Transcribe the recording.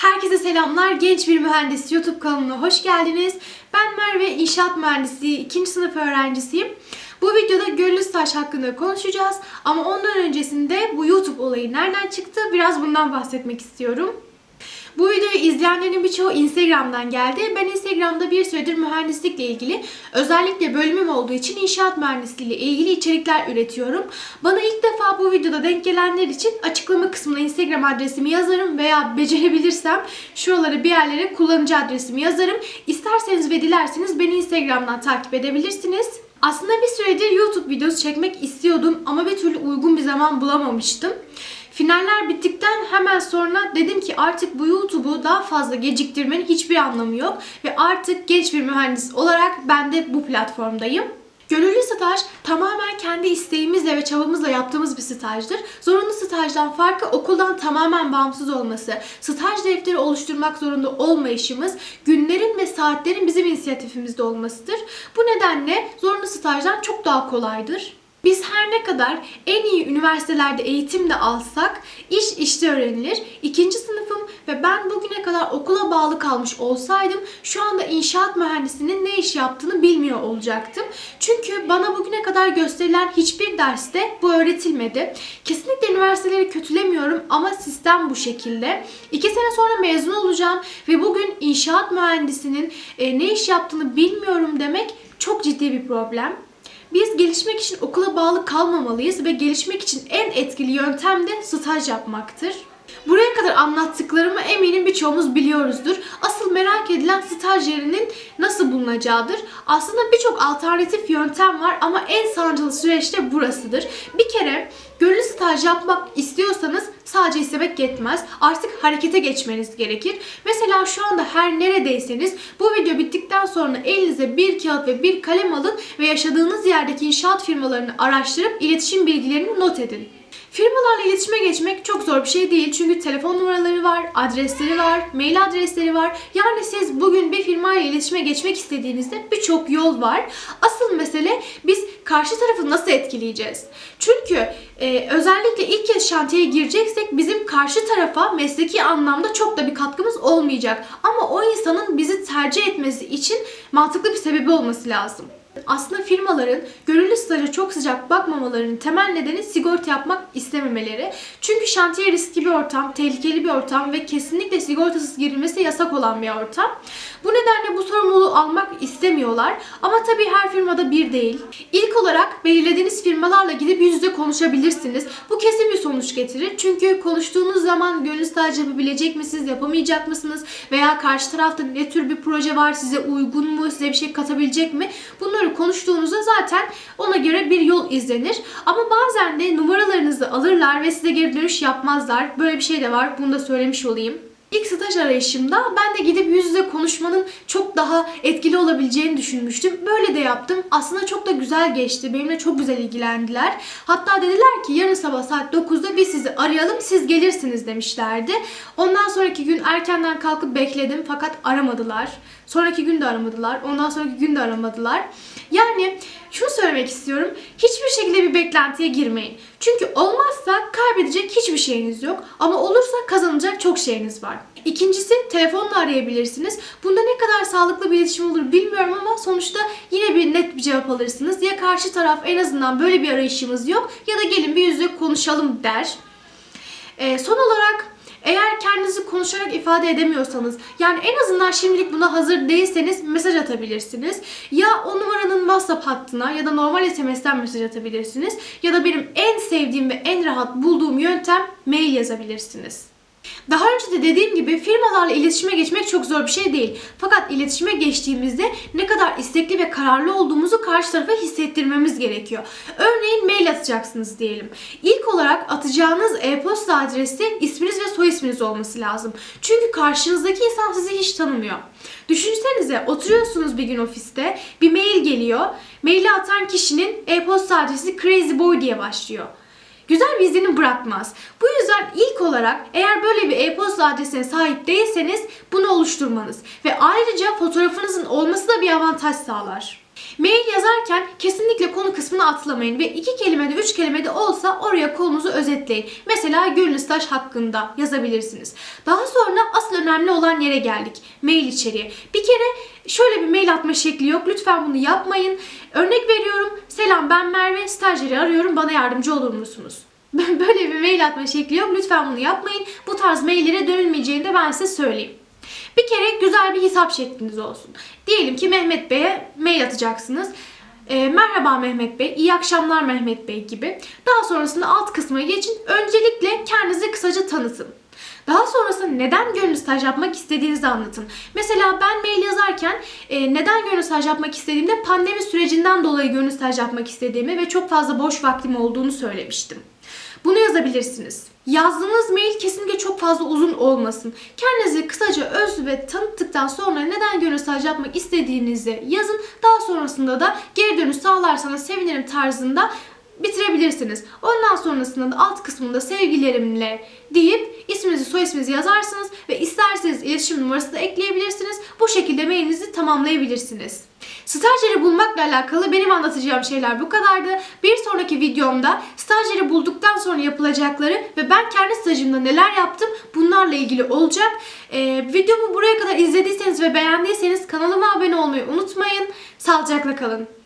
Herkese selamlar. Genç bir mühendis YouTube kanalına hoş geldiniz. Ben Merve, inşaat mühendisliği 2. sınıf öğrencisiyim. Bu videoda gönüllü staj hakkında konuşacağız. Ama ondan öncesinde bu YouTube olayı nereden çıktı biraz bundan bahsetmek istiyorum. Bu videoyu izleyenlerin birçoğu Instagram'dan geldi. Ben Instagram'da bir süredir mühendislikle ilgili, özellikle bölümüm olduğu için inşaat mühendisliği ile ilgili içerikler üretiyorum. Bana ilk defa bu videoda denk gelenler için açıklama kısmına Instagram adresimi yazarım veya becerebilirsem şuralara bir yerlere kullanıcı adresimi yazarım. İsterseniz ve dilerseniz beni Instagram'dan takip edebilirsiniz. Aslında bir süredir YouTube videosu çekmek istiyordum ama bir türlü uygun bir zaman bulamamıştım. Finaller bittikten hemen sonra dedim ki artık bu YouTube'u daha fazla geciktirmenin hiçbir anlamı yok ve artık genç bir mühendis olarak ben de bu platformdayım. Gönüllü staj tamamen kendi isteğimizle ve çabamızla yaptığımız bir stajdır. Zorunlu stajdan farkı okuldan tamamen bağımsız olması, staj defteri oluşturmak zorunda olmayışımız, günlerin ve saatlerin bizim inisiyatifimizde olmasıdır. Bu nedenle zorunlu stajdan çok daha kolaydır. Biz her ne kadar en iyi üniversitelerde eğitim de alsak iş işte öğrenilir. İkinci sınıfım ve ben bugüne kadar okula bağlı kalmış olsaydım şu anda inşaat mühendisinin ne iş yaptığını bilmiyor olacaktım. Çünkü bana bugüne kadar gösterilen hiçbir derste bu öğretilmedi. Kesinlikle üniversiteleri kötülemiyorum ama sistem bu şekilde. İki sene sonra mezun olacağım ve bugün inşaat mühendisinin e, ne iş yaptığını bilmiyorum demek çok ciddi bir problem. Biz gelişmek için okula bağlı kalmamalıyız ve gelişmek için en etkili yöntem de staj yapmaktır. Buraya kadar anlattıklarımı eminim birçoğumuz biliyoruzdur. Asıl merak edilen staj yerinin nasıl bulunacağıdır. Aslında birçok alternatif yöntem var ama en sancılı süreç de burasıdır. Bir kere gönüllü staj yapmak istiyorsanız sadece istemek yetmez. Artık harekete geçmeniz gerekir. Mesela şu anda her neredeyseniz bu video bittikten sonra elinize bir kağıt ve bir kalem alın ve yaşadığınız yerdeki inşaat firmalarını araştırıp iletişim bilgilerini not edin. Firmalarla iletişime geçmek çok zor bir şey değil çünkü telefon numaraları var, adresleri var, mail adresleri var. Yani siz bugün bir firmayla iletişime geçmek istediğinizde birçok yol var. Asıl mesele biz karşı tarafı nasıl etkileyeceğiz? Çünkü e, özellikle ilk kez şantiyeye gireceksek bizim karşı tarafa mesleki anlamda çok da bir katkımız olmayacak. Ama o insanın bizi tercih etmesi için mantıklı bir sebebi olması lazım. Aslında firmaların gönüllü staja çok sıcak bakmamalarının temel nedeni sigorta yapmak istememeleri. Çünkü şantiye riskli bir ortam, tehlikeli bir ortam ve kesinlikle sigortasız girilmesi yasak olan bir ortam. Bu nedenle bu sorumluluğu almak istemiyorlar. Ama tabii her firmada bir değil. İlk olarak belirlediğiniz firmalarla gidip yüz yüze konuşabilirsiniz. Bu kesin bir sonuç getirir. Çünkü konuştuğunuz zaman gönüllü staj yapabilecek misiniz, yapamayacak mısınız? Veya karşı tarafta ne tür bir proje var, size uygun mu, size bir şey katabilecek mi? Bunları konuştuğunuzda zaten ona göre bir yol izlenir. Ama bazen de numaralarınızı alırlar ve size geri dönüş yapmazlar. Böyle bir şey de var. Bunu da söylemiş olayım. İlk staj arayışımda ben de gidip yüz yüze konuşmanın çok daha etkili olabileceğini düşünmüştüm. Böyle de yaptım. Aslında çok da güzel geçti. Benimle çok güzel ilgilendiler. Hatta dediler ki yarın sabah saat 9'da biz sizi arayalım siz gelirsiniz demişlerdi. Ondan sonraki gün erkenden kalkıp bekledim fakat aramadılar. Sonraki gün de aramadılar. Ondan sonraki gün de aramadılar. Yani şunu söylemek istiyorum. Hiçbir şekilde bir beklentiye girmeyin. Çünkü olmazsa kaybedecek hiçbir şeyiniz yok. Ama olursa kazanacak çok şeyiniz var. İkincisi telefonla arayabilirsiniz. Bunda ne kadar sağlıklı bir iletişim olur bilmiyorum ama sonuçta yine bir net bir cevap alırsınız. Ya karşı taraf en azından böyle bir arayışımız yok ya da gelin bir yüzle konuşalım der. Ee, son olarak konuşarak ifade edemiyorsanız yani en azından şimdilik buna hazır değilseniz mesaj atabilirsiniz. Ya o numaranın WhatsApp hattına ya da normal SMS'ten mesaj atabilirsiniz. Ya da benim en sevdiğim ve en rahat bulduğum yöntem mail yazabilirsiniz. Daha önce de dediğim gibi firmalarla iletişime geçmek çok zor bir şey değil. Fakat iletişime geçtiğimizde ne kadar istekli ve kararlı olduğumuzu karşı tarafa hissettirmemiz gerekiyor. Örneğin mail atacaksınız diyelim. İlk olarak atacağınız e-posta adresi isminiz ve soy isminiz olması lazım. Çünkü karşınızdaki insan sizi hiç tanımıyor. Düşünsenize oturuyorsunuz bir gün ofiste, bir mail geliyor. Maili atan kişinin e-posta adresi Crazy Boy diye başlıyor güzel bir izlenim bırakmaz. Bu yüzden ilk olarak eğer böyle bir e-posta adresine sahip değilseniz bunu oluşturmanız ve ayrıca fotoğrafınızın olması da bir avantaj sağlar. Mail yazarken kesinlikle konu kısmını atlamayın ve iki kelimede, üç kelimede olsa oraya konunuzu özetleyin. Mesela Gönül staj hakkında yazabilirsiniz. Daha sonra asıl önemli olan yere geldik. Mail içeriği. Bir kere şöyle bir mail atma şekli yok. Lütfen bunu yapmayın. Örnek veriyorum. Selam ben Merve. Stajyeri arıyorum. Bana yardımcı olur musunuz? Böyle bir mail atma şekli yok. Lütfen bunu yapmayın. Bu tarz maillere dönülmeyeceğini de ben size söyleyeyim. Bir kere güzel bir hesap şekliniz olsun. Diyelim ki Mehmet Bey'e mail atacaksınız. E, merhaba Mehmet Bey, iyi akşamlar Mehmet Bey gibi. Daha sonrasında alt kısma geçin. Öncelikle kendinizi kısaca tanıtın. Daha sonrasında neden gönüllü staj yapmak istediğinizi anlatın. Mesela ben mail yazarken e, neden gönüllü staj yapmak istediğimde pandemi sürecinden dolayı gönüllü staj yapmak istediğimi ve çok fazla boş vaktim olduğunu söylemiştim. Bunu yazabilirsiniz. Yazdığınız mail kesinlikle çok fazla uzun olmasın. Kendinizi kısaca öz ve tanıttıktan sonra neden gönül staj yapmak istediğinizi yazın. Daha sonrasında da geri dönüş sağlarsanız sevinirim tarzında bitirebilirsiniz. Ondan sonrasında da alt kısmında sevgilerimle deyip isminizi soy isminizi yazarsınız ve isterseniz iletişim numarası da ekleyebilirsiniz. Bu şekilde mailinizi tamamlayabilirsiniz. Stajyeri bulmakla alakalı benim anlatacağım şeyler bu kadardı. Bir sonraki videomda stajyeri bulduktan sonra yapılacakları ve ben kendi stajımda neler yaptım bunlarla ilgili olacak. Ee, videomu buraya kadar izlediyseniz ve beğendiyseniz kanalıma abone olmayı unutmayın. Sağlıcakla kalın.